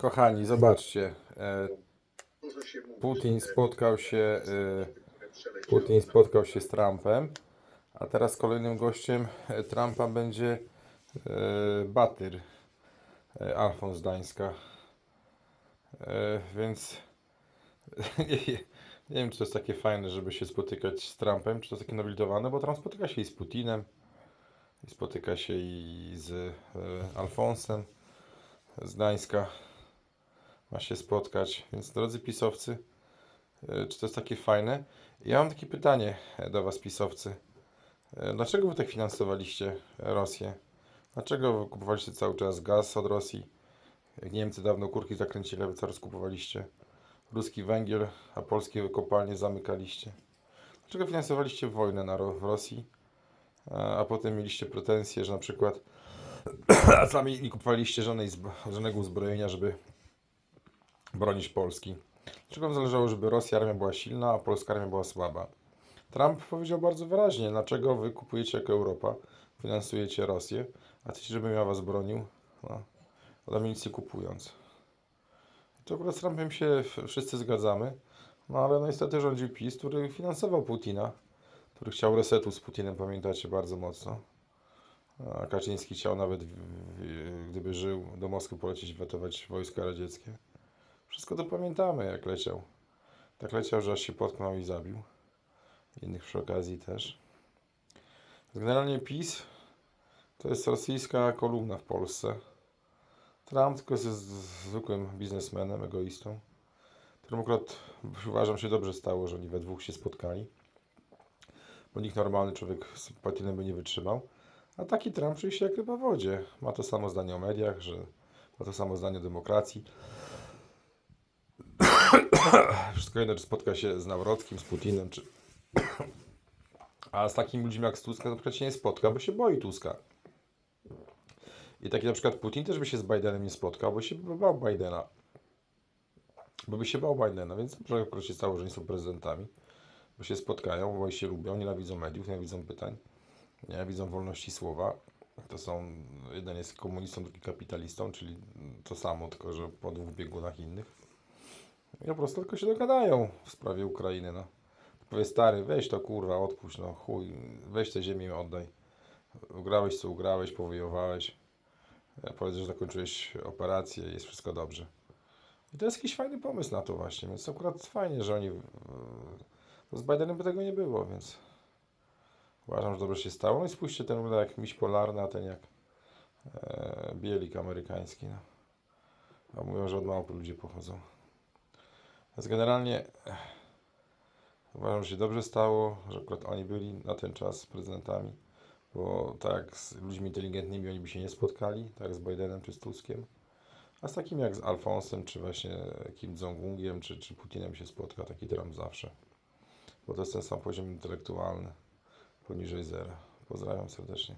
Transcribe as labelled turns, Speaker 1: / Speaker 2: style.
Speaker 1: Kochani, zobaczcie. e, Putin spotkał się, e, Putin spotkał się z Trumpem, a teraz kolejnym gościem e, Trumpa będzie Batyr, Alfons Gdańska. E, Więc nie, wiem, czy to jest takie fajne, żeby się spotykać z Trumpem, czy to jest takie nobilitowane, bo Trump spotyka się i z Putinem, i spotyka się i z Alfonsem z Gdańska ma się spotkać. Więc drodzy pisowcy, e, czy to jest takie fajne? Ja mam takie pytanie e, do Was, pisowcy. E, Dlaczego Wy tak finansowaliście Rosję? Dlaczego kupowaliście cały czas gaz od Rosji? Niemcy dawno kurki zakręcili, Wy coraz kupowaliście ruski węgiel, a polskie kopalnie zamykaliście? Dlaczego finansowaliście wojnę na, w Rosji, a, potem mieliście pretensje, że na przykład sami nie kupowaliście żadnej, żadnego uzbrojenia, żeby bronić Polski. Wam zależało, żeby Rosja armia była silna, a polska armia była słaba? Trump powiedział bardzo wyraźnie, dlaczego wy kupujecie jako Europa, finansujecie Rosję, a chcecie, żeby ja was bronił, no, od amunicji kupując. To akurat z Trumpem się wszyscy zgadzamy, no ale niestety rządził PiS, który finansował Putina, który chciał resetu z Putinem, pamiętacie, bardzo mocno. A Kaczyński chciał nawet, gdyby żył, do Moskwy polecieć, wetować wojska radzieckie. Wszystko to pamiętamy, jak leciał. Tak leciał, że aż się potknął i zabił. Innych przy okazji też. Generalnie PiS to jest rosyjska kolumna w Polsce. Trump tylko jest zwykłym biznesmenem, egoistą, którym akurat uważam się dobrze stało, że oni we dwóch się spotkali. Bo nikt normalny człowiek z Putinem by nie wytrzymał. A taki Trump czuje się jak ryba w wodzie. Ma to samo zdanie o mediach, że ma to samo zdanie o demokracji. Wszystko jedno, czy spotka się z Nawrockim, z Putinem, czy... A z takimi ludźmi jak z Tuska na przykład się nie spotka, bo się boi Tuska. I taki na przykład Putin też by się z Bidenem nie spotkał, bo się bał Bidena. Bo by się bał Bidena, więc dobrze akurat się stało, że nie są prezydentami. Bo się spotkają, bo się lubią, nienawidzą mediów, nienawidzą pytań, nienawidzą wolności słowa. To są, jeden jest komunistą, drugi kapitalistą, czyli to samo, tylko że po dwóch biegunach innych. I po prostu tylko się dogadają w sprawie Ukrainy, no. Powie stary, weź to kurwa, odpuść, no chuj, weź tę ziemię oddaj. Ugrałeś co ugrałeś, powyjowałeś. E, Powiedz, że zakończyłeś operację jest wszystko dobrze. I to jest jakiś fajny pomysł na to właśnie, więc akurat fajnie, że oni... Z Bidenem by tego nie było, więc uważam, że dobrze się stało. No i spójrzcie, ten wygląda jak miś polarny, a ten jak e, bielik amerykański, no. A mówią, że od małpy ludzie pochodzą. Więc generalnie uważam, że się dobrze stało, że akurat oni byli na ten czas prezydentami, bo tak z ludźmi inteligentnymi oni by się nie spotkali, tak z Bidenem czy z Tuskiem, a z takim jak z Alfonsem, czy właśnie Kim Jong-ungiem, czy, czy Putinem się spotka, taki Trump zawsze. Bo to jest ten sam poziom intelektualny, poniżej zera. Pozdrawiam serdecznie.